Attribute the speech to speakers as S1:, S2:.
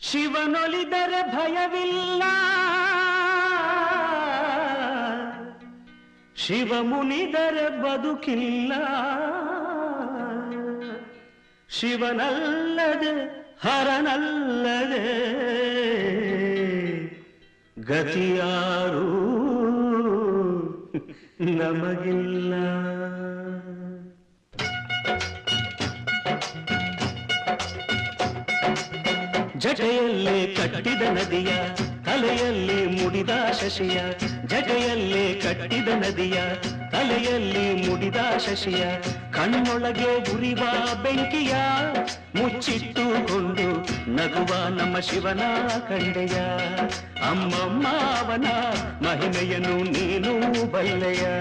S1: ಶಿವನೊಲಿದರೆ ಭಯವಿಲ್ಲ. ಶಿವ ಮುನಿದರೆ ಬದುಕಿಲ್ಲ. ಶಿವನಲ್ಲದೆ ಹರನಲ್ಲದೆ ಗತಿಯಾರು ನಮಗಿಲ್ಲ. ಜಟೆಯಲ್ಲೇ ಕಟ್ಟಿದ ನದಿಯ, ತಲೆಯಲ್ಲಿ ಮುಡಿದ ಶಶಿಯ. ಜಟೆಯಲ್ಲೇ ಕಟ್ಟಿದ ನದಿಯ, ತಲೆಯಲ್ಲಿ ಮುಡಿದ ಶಶಿಯ. ಕಣ್ಣೊಳಗೆ ಉರಿವ ಬೆಂಕಿಯ, ಮುಚ್ಚಿಟ್ಟುಕೊಂಡು ನಗುವ ನಮ್ಮ ಶಿವನ ಕಂಡೆಯ. ಅಮ್ಮಮ್ಮ ಅವನ ಮಹಿಮೆಯನ್ನು ನೀನು ಬಲ್ಲೆಯ.